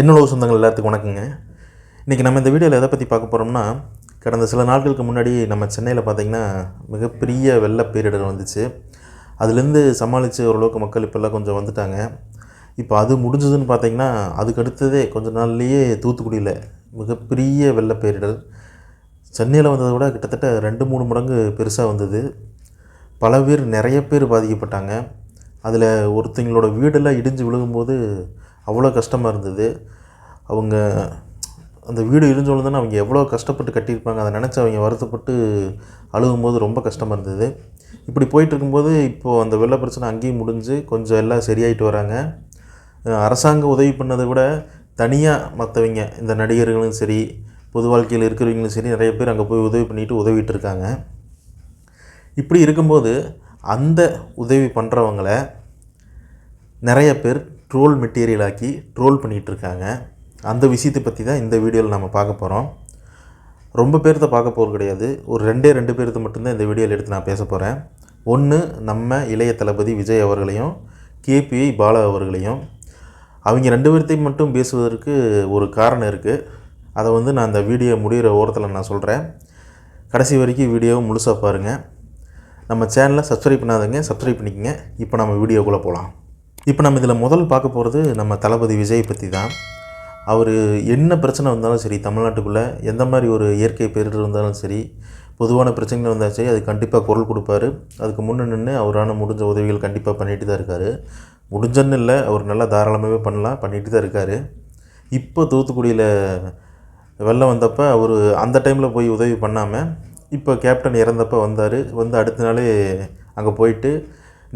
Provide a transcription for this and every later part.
என்னோட சொந்தங்கள் எல்லாத்துக்கும் வணக்கங்க. இன்றைக்கி நம்ம இந்த வீடியோவில் எதை பற்றி பார்க்க போகிறோம்னா கடந்த சில நாட்களுக்கு முன்னாடி நம்ம சென்னையில் பார்த்திங்கன்னா மிகப்பெரிய வெள்ள பேரிடர் வந்துச்சு. அதுலேருந்து சமாளித்து ஓரளவுக்கு மக்கள் இப்போல்லாம் கொஞ்சம் வந்துட்டாங்க. இப்போ அது முடிஞ்சதுன்னு பார்த்தீங்கன்னா அதுக்கு அடுத்ததே கொஞ்ச நாள்லேயே தூத்துக்குடியில் மிகப்பெரிய வெள்ள பேரிடர். சென்னையில் வந்ததை விட கிட்டத்தட்ட ரெண்டு மூணு மடங்கு பெருசாக வந்தது. பல பேர் நிறைய பேர் பாதிக்கப்பட்டாங்க. அதில் ஒருத்தங்களோட வீடெல்லாம் இடிஞ்சு விழுகும்போது அவ்வளோ கஷ்டமாக இருந்தது. அவங்க அந்த வீடு இடிஞ்சு விழுந்தோன்னா அவங்க எவ்வளோ கஷ்டப்பட்டு கட்டியிருப்பாங்க அதை நினச்சி அவங்க வருத்தப்பட்டு அழுகும்போது ரொம்ப கஷ்டமாக இருந்தது. இப்படி போயிட்டுருக்கும்போது இப்போது அந்த வெள்ள பிரச்சனை அங்கேயும் முடிஞ்சு கொஞ்சம் எல்லாம் சரியாயிட்டு வராங்க. அரசாங்கம் உதவி பண்ணதை விட தனியாக மற்றவங்க இந்த நடிகர்களும் சரி பொது வாழ்க்கையில் இருக்கிறவங்களும் சரி நிறைய பேர் அங்கே போய் உதவி பண்ணிட்டு உதவிட்டு இருக்காங்க இப்படி இருக்கும்போது அந்த உதவி பண்ணுறவங்கள நிறைய பேர் ட்ரோல் மெட்டீரியல் ஆக்கி ட்ரோல் பண்ணிகிட்டு இருக்காங்க அந்த விஷயத்தை பற்றி தான் இந்த வீடியோவில் நம்ம பார்க்க போகிறோம் ரொம்ப பேர்த்த பார்க்க போகிறது கிடையாது. ஒரு ரெண்டே ரெண்டு பேர்த்த மட்டும்தான் இந்த வீடியோவில் எடுத்து நான் பேச போகிறேன் ஒன்று நம்ம இளைய தளபதி விஜய் அவர்களையும் கேபிஐ பாலா அவர்களையும். அவங்க ரெண்டு பேர்த்தையும் மட்டும் பேசுவதற்கு ஒரு காரணம் இருக்குது அதை வந்து நான் அந்த வீடியோ முடிகிற ஓரத்தில் நான் சொல்கிறேன் கடைசி வரைக்கும் வீடியோவை முழுசாக பாருங்கள் நம்ம சேனலை சப்ஸ்கிரைப் பண்ணாதங்க சப்ஸ்கிரைப் பண்ணிக்கங்க. இப்போ நம்ம வீடியோக்குள்ளே போகலாம் இப்போ நம்ம இதில் முதல் பார்க்க போகிறது நம்ம தளபதி விஜய் பற்றி தான். அவர் என்ன பிரச்சனை வந்தாலும் சரி தமிழ்நாட்டுக்குள்ளே எந்த மாதிரி ஒரு இயற்கை பேரிடர் இருந்தாலும் சரி பொதுவான பிரச்சனைகள் வந்தாலும் சரி அது கண்டிப்பாக குரல் கொடுப்பாரு. அதுக்கு முன்னே நின்று அவரான முடிஞ்ச உதவிகள் கண்டிப்பாக பண்ணிட்டு தான் இருக்கார். முடிஞ்சன்னு இல்லை அவர் நல்லா தாராளமாகவே பண்ணலாம் பண்ணிட்டு தான் இருக்கார். இப்போ தூத்துக்குடியில் வெள்ளம் வந்தப்போ அவர் அந்த டைமில் போய் உதவி பண்ணாமல் இப்போ கேப்டன் இறந்தப்போ வந்தார். வந்து அடுத்த நாளே அங்கே போயிட்டு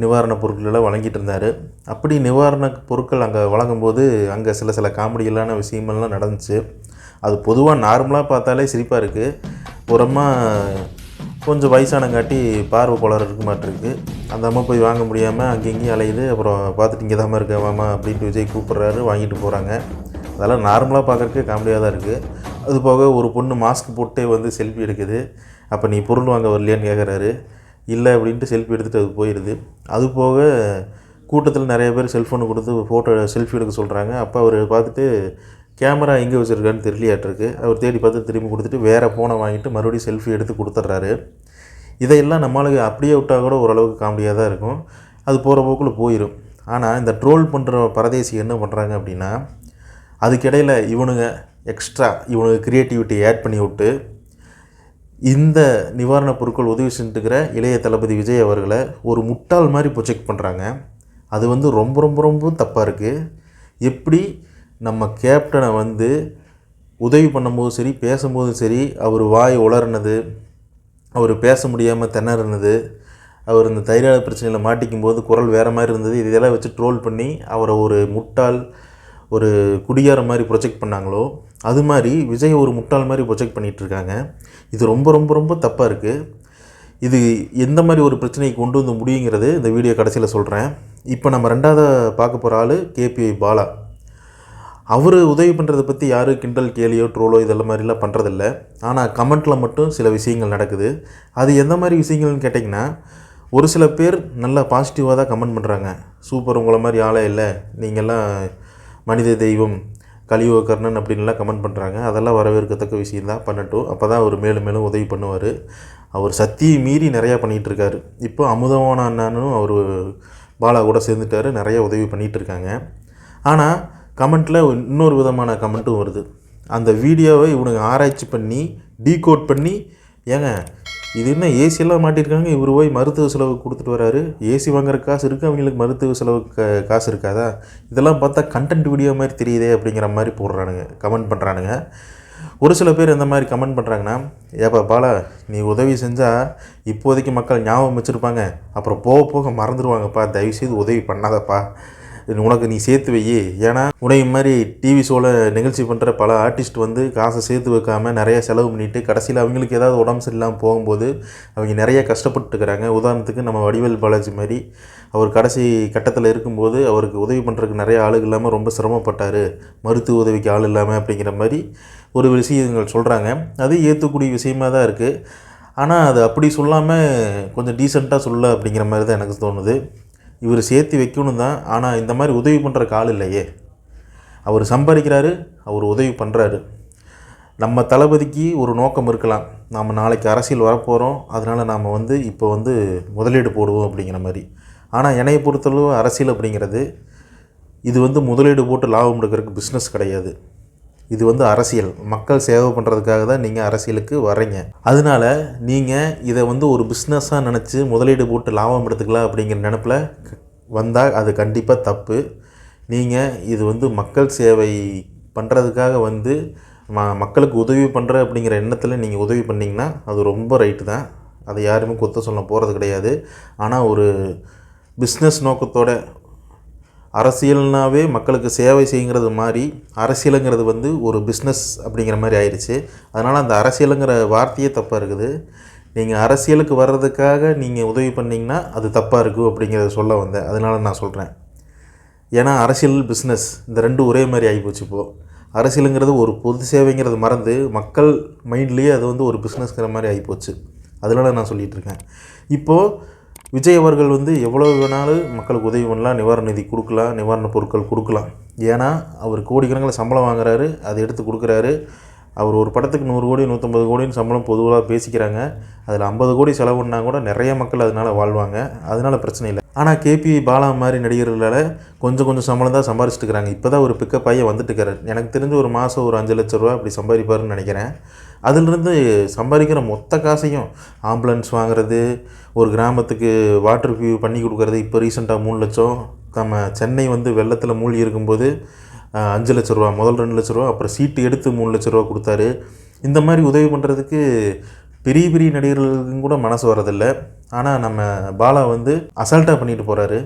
நிவாரணப் பொருட்கள் எல்லாம் வழங்கிட்டு இருந்தார் அப்படி நிவாரண பொருட்கள் அங்கே வழங்கும்போது அங்கே சில சில காமெடியிலான விஷயமெல்லாம் நடந்துச்சு. அது பொதுவாக நார்மலாக பார்த்தாலே சிரிப்பாக இருக்குது உரமாக கொஞ்சம் வயசானங்காட்டி பார்வை கோளாறு இருக்க மாட்டிருக்கு. அந்த அம்மா போய் வாங்க முடியாமல் அங்கே இங்கேயும் அலையுது. அப்புறம் பார்த்துட்டு இங்கே தான் இருக்க வாமா அப்படின்ட்டு விஜய் கூப்பிட்றாரு வாங்கிட்டு போகிறாங்க அதெல்லாம் நார்மலாக பார்க்குறதுக்கு காமெடியாக தான் இருக்குது அது போக ஒரு பொண்ணு மாஸ்க் போட்டே வந்து செல்ஃபி எடுக்குது. அப்போ நீ பொருள் வாங்க வரலையான்னு கேட்குறாரு இல்லை அப்படின்ட்டு செல்ஃபி எடுத்துகிட்டு அது போயிடுது அது போக கூட்டத்தில் நிறைய பேர் செல்ஃபோனு கொடுத்து ஃபோட்டோ செல்ஃபி எடுக்க சொல்கிறாங்க அப்போ அவர் பார்த்துட்டு கேமரா எங்கே வச்சுருக்கான்னு தெரியலையாட்டிருக்கு. அவர் தேடி பார்த்து திரும்பி கொடுத்துட்டு வேறு ஃபோனை வாங்கிட்டு மறுபடியும் செல்ஃபி எடுத்து கொடுத்துட்றாரு. இதையெல்லாம் நம்மளுக்கு அப்படியே விட்டால் கூட ஓரளவுக்கு காமெடியாக தான் இருக்கும். அது போகிற போக்கில் போயிடும் ஆனால் இந்த ட்ரோல் பண்ணுற பரதேசி என்ன பண்ணுறாங்க அப்படின்னா அதுக்கிடையில் இவனுங்க எக்ஸ்ட்ரா இவனுக்கு க்ரியேட்டிவிட்டி ஆட் பண்ணி விட்டு இந்த நிவாரணப் பொருட்கள் உதவி செஞ்சுட்டுக்கிற இளைய தளபதி விஜய் அவர்களை ஒரு முட்டாள் மாதிரி ப்ரொஜெக்ட் பண்ணுறாங்க அது வந்து ரொம்ப ரொம்ப ரொம்ப தப்பாக இருக்குது எப்படி நம்ம கேப்டனை வந்து உதவி பண்ணும்போதும் சரி பேசும்போதும் சரி அவர் வாய் உளர்னது அவர் பேச முடியாமல் திணறினது அவர் இந்த தைராய்டு பிரச்சனையில் மாட்டிக்கும் போது குரல் வேறு மாதிரி இருந்தது இதெல்லாம் வச்சு ட்ரோல் பண்ணி அவரை ஒரு முட்டாள் ஒரு குடியார மாதிரி ப்ரொஜெக்ட் பண்ணாங்களோ அது மாதிரி விஜய் ஒரு முட்டாள் மாதிரி ப்ரொஜெக்ட் பண்ணிகிட்டு இருக்காங்க. இது ரொம்ப ரொம்ப ரொம்ப தப்பாக இருக்குது இது எந்த மாதிரி ஒரு பிரச்சனையை கொண்டு வந்து முடியுங்கிறது இந்த வீடியோ கடைசியில் சொல்கிறேன் இப்போ நம்ம ரெண்டாவது பார்க்க போகிற ஆள் கேபிஐ பாலா. அவர் உதவி பண்ணுறதை பற்றி யாரும் கிண்டல் கேலியோ ட்ரோலோ இதெல்லாம் மாதிரிலாம் பண்ணுறதில்ல ஆனால் கமெண்ட்டில் மட்டும் சில விஷயங்கள் நடக்குது. அது எந்த மாதிரி விஷயங்கள்னு கேட்டிங்கன்னா ஒரு சில பேர் நல்லா பாசிட்டிவாக தான் கமெண்ட் பண்ணுறாங்க சூப்பர் உங்களை மாதிரி ஆளே இல்லை. நீங்கள்லாம் மனித தெய்வம் கலியுக கர்ணன் அப்படின்லாம் கமெண்ட் பண்ணுறாங்க அதெல்லாம் வரவேற்கத்தக்க விஷயம் தான் பண்ணட்டும். அப்போ தான் அவர் மேலும் மேலும் உதவி பண்ணுவார். அவர் சக்தியை மீறி நிறையா பண்ணிகிட்ருக்காரு இப்போ அமுதவான அண்ணனும் அவர் பாலா கூட சேர்ந்துட்டாரு. நிறைய உதவி பண்ணிகிட்டு இருக்காங்க ஆனால் கமெண்ட்டில் இன்னொரு விதமான கமெண்ட்டும் வருது. அந்த வீடியோவை இவனுங்க ஆராய்ச்சி பண்ணி டீகோட் பண்ணி ஏங்க இது என்ன ஏசியெல்லாம் மாட்டியிருக்காங்க இவர் போய் மருத்துவ செலவு கொடுத்துட்டு வராரு. ஏசி வாங்குற காசு இருக்குது அவங்களுக்கு மருத்துவ செலவு காசு இருக்காதா? இதெல்லாம் பார்த்தா கண்டென்ட் வீடியோ மாதிரி தெரியுதே அப்படிங்கிற மாதிரி போடுறானுங்க கமெண்ட் பண்ணுறானுங்க ஒரு சில பேர் இந்த மாதிரி கமெண்ட் பண்ணுறாங்கன்னா ஏப்பா பாலா நீ உதவி செஞ்சால் இப்போதைக்கு மக்கள் ஞாபகம் வச்சுருப்பாங்க. அப்புறம் போக போக மறந்துடுவாங்கப்பா தயவுசெய்து உதவி பண்ணாதப்பா. உனக்கு நீ சேர்த்து வை ஏன்னா உடைய மாதிரி டிவி ஷோவில் நிகழ்ச்சி பண்ணுற பல ஆர்டிஸ்ட் வந்து காசை சேர்த்து வைக்காமல் நிறைய செலவு பண்ணிவிட்டு கடைசியில் அவங்களுக்கு ஏதாவது உடம்பு சரியில்லாமல் போகும்போது அவங்க நிறைய கஷ்டப்பட்டுருக்கிறாங்க உதாரணத்துக்கு நம்ம வடிவேல் பாலாஜி மாதிரி அவர் கடைசி கட்டத்தில் இருக்கும்போது அவருக்கு உதவி பண்ணுறதுக்கு நிறைய ஆளுகள் இல்லாமல் ரொம்ப சிரமப்பட்டார். மருத்துவ உதவிக்கு ஆள் இல்லாமல் அப்படிங்கிற மாதிரி ஒரு விஷயங்கள் சொல்கிறாங்க அது ஏற்றக்கூடிய விஷயமா தான் இருக்குது ஆனால் அது அப்படி சொல்லாமல் கொஞ்சம் டீசெண்டாக சொல்ல அப்படிங்கிற மாதிரி தான் எனக்கு தோணுது. இவர் சேர்த்து வைக்கணும் தான் ஆனால் இந்த மாதிரி உதவி பண்ணுறக்கு ஆள் இல்லையே. அவர் சம்பாதிக்கிறாரு அவர் உதவி பண்ணுறாரு நம்ம தளபதிக்கு ஒரு நோக்கம் இருக்கலாம். நாம் நாளைக்கு அரசியல் வரப்போகிறோம் அதனால் நாம் வந்து இப்போ வந்து முதலீடு போடுவோம் அப்படிங்கிற மாதிரி. ஆனால் என்னையை பொறுத்தளவு அரசியல் அப்படிங்கிறது இது வந்து முதலீடு போட்டு லாபம் எடுக்கிறதுக்கு பிஸ்னஸ் கிடையாது. இது வந்து அரசியல். மக்கள் சேவை பண்ணுறதுக்காக தான் நீங்கள் அரசியலுக்கு வரீங்க அதனால நீங்கள் இதை வந்து ஒரு பிஸ்னஸாக நினச்சி முதலீடு போட்டு லாபம் எடுத்துக்கலாம் அப்படிங்கிற நினப்பில் வந்தால் அது கண்டிப்பாக தப்பு. நீங்கள் இது வந்து மக்கள் சேவை பண்ணுறதுக்காக வந்து ம மக்களுக்கு உதவி பண்ணுற அப்படிங்கிற எண்ணத்தில் நீங்கள் உதவி பண்ணிங்கன்னா அது ரொம்ப ரைட்டு தான். அதை யாருமே கொத்த சொல்ல போகிறது கிடையாது. ஆனால் ஒரு பிஸ்னஸ் நோக்கத்தோட அரசியல்னாவே மக்களுக்கு சேவை செய்யுங்கிறது மாதிரி அரசியலுங்கிறது வந்து ஒரு பிஸ்னஸ் அப்படிங்கிற மாதிரி ஆயிடுச்சு அதனால் அந்த அரசியலுங்கிற வார்த்தையே தப்பாக இருக்குது. நீங்கள் அரசியலுக்கு வர்றதுக்காக நீங்கள் உதவி பண்ணிங்கன்னா அது தப்பாக இருக்கும் அப்படிங்கிறத சொல்ல வந்தேன். அதனால நான் சொல்கிறேன் ஏன்னா அரசியல் பிஸ்னஸ் இந்த ரெண்டும் ஒரே மாதிரி ஆகிப்போச்சு இப்போது அரசியலுங்கிறது ஒரு பொது சேவைங்கிறது மறந்து மக்கள் மைண்ட்லேயே அது வந்து ஒரு பிஸ்னஸ்ங்கிற மாதிரி ஆகிப்போச்சு அதனால நான் சொல்லிகிட்ருக்கேன் இப்போது விஜய் அவர்கள் வந்து எவ்வளோ வேணாலும் மக்களுக்கு உதவி பண்ணலாம் நிவாரண நிதி கொடுக்கலாம் நிவாரணப் பொருட்கள் கொடுக்கலாம். ஏன்னா அவர் கோடிக்கணக்கில் சம்பளம் வாங்குறாரு அதை எடுத்து கொடுக்குறாரு. அவர் ஒரு படத்துக்கு நூறு கோடி நூற்றம்பது கோடின்னு சம்பளம் பொதுவாக பேசிக்கிறாங்க. அதில் ஐம்பது கோடி செலவு பண்ணால் கூட நிறைய மக்கள் அதனால் வாழ்வாங்க. அதனால் பிரச்சனை இல்லை. ஆனால் கேபி பாலா மாதிரி நடிகர்களால் கொஞ்சம் கொஞ்சம் சம்பளம் தான் சம்பாரிச்சிட்டு இருக்கிறாங்க. இப்போ தான் ஒரு பிக்கப் ஆகி வந்துட்டுருக்காரு எனக்கு தெரிஞ்சு ஒரு மாதம் ஒரு அஞ்சு லட்ச ரூபா அப்படி சம்பாதிப்பாருன்னு நினைக்கிறேன். அதிலிருந்து சம்பாதிக்கிற மொத்த காசையும் ஆம்புலன்ஸ் வாங்குறது ஒரு கிராமத்துக்கு வாட்டர் வியூ பண்ணி கொடுக்குறது. இப்போ ரீசெண்டாக மூணு லட்சம். நம்ம சென்னை வந்து வெள்ளத்தில் மூழ்கி இருக்கும்போது அஞ்சு லட்ச ரூபா முதல் ரெண்டு லட்ச ரூபா அப்புறம் சீட்டு எடுத்து மூணு லட்ச ரூபா கொடுத்தாரு. இந்த மாதிரி உதவி பண்ணுறதுக்கு பெரிய பெரிய நடிகர்களுக்கும் கூட மனசு வரதில்ல ஆனால் நம்ம பாலா வந்து அசால்ட்டாக பண்ணிட்டு போகிறாரு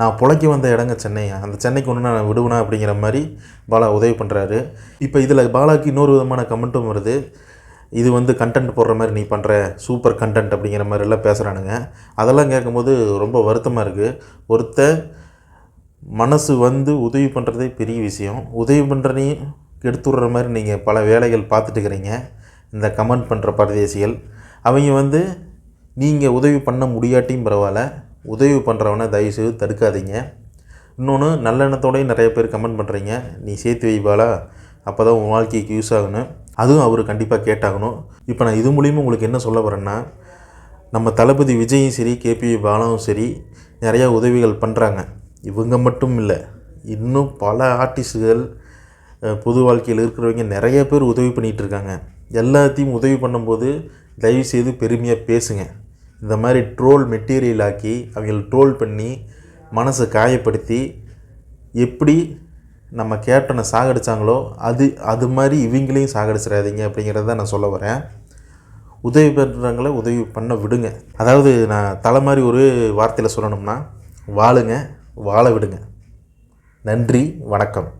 நான் புழைக்க வந்த இடங்க சென்னை. அந்த சென்னைக்கு ஒன்று நான் விடுவேனா அப்படிங்கிற மாதிரி பாலா உதவி பண்ணுறாரு இப்போ இதில் பாலாக்கு இன்னொரு விதமான கமெண்ட்டும் வருது. இது வந்து கண்டென்ட் போடுற மாதிரி நீ பண்ணுற சூப்பர் கண்டென்ட் அப்படிங்கிற மாதிரி எல்லாம் பேசுகிறானுங்க அதெல்லாம் கேட்கும்போது ரொம்ப வருத்தமாக இருக்குது ஒருத்தன் மனசு வந்து உதவி பண்ணுறதே பெரிய விஷயம். உதவி பண்ணுறனையும் கெடுத்து மாதிரி நீங்கள் பல வேலைகள் பார்த்துட்டு இருக்கிறீங்க. இந்த கமெண்ட் பண்ணுற பரதேசிகள். அவங்க வந்து நீங்கள் உதவி பண்ண முடியாட்டியும் பரவாயில்ல. உதவி பண்ணுறவனை தயவுசெய்து தடுக்காதீங்க. இன்னொன்று நல்லெண்ணத்தோடயும் நிறைய பேர் கமெண்ட் பண்ணுறீங்க நீ சேர்த்து வைப்பாளா அப்போ தான் உன் வாழ்க்கைக்கு யூஸ் ஆகணும் அதுவும் அவர் கண்டிப்பாக கேட்டாகணும். இப்போ நான் இது மூலியமாக உங்களுக்கு என்ன சொல்ல வரேன்னா நம்ம தளபதி விஜயும் சரி கேபி பாலாவும் சரி நிறையா உதவிகள் பண்ணுறாங்க இவங்க மட்டும் இல்லை இன்னும் பல ஆர்டிஸ்டுகள் பொது வாழ்க்கையில் இருக்கிறவங்க நிறைய பேர் உதவி பண்ணிகிட்டு இருக்காங்க. எல்லாத்தையும் உதவி பண்ணும்போது தயவுசெய்து பெருமையாக பேசுங்க. இந்த மாதிரி ட்ரோல் மெட்டீரியல் ஆக்கி அவங்கள ட்ரோல் பண்ணி மனசை காயப்படுத்தி எப்படி நம்ம கேப்டனை சாகடிச்சாங்களோ அது அது மாதிரி இவங்களையும் சாகடிச்சிடாதீங்க அப்படிங்கிறத நான் சொல்ல வரேன். உதவி பண்ணுறவங்கள உதவி பண்ண விடுங்க. அதாவது நான் தலை மாதிரி ஒரு வார்த்தையில் சொல்லணும்னா வாழுங்க வாழ விடுங்க. நன்றி வணக்கம்.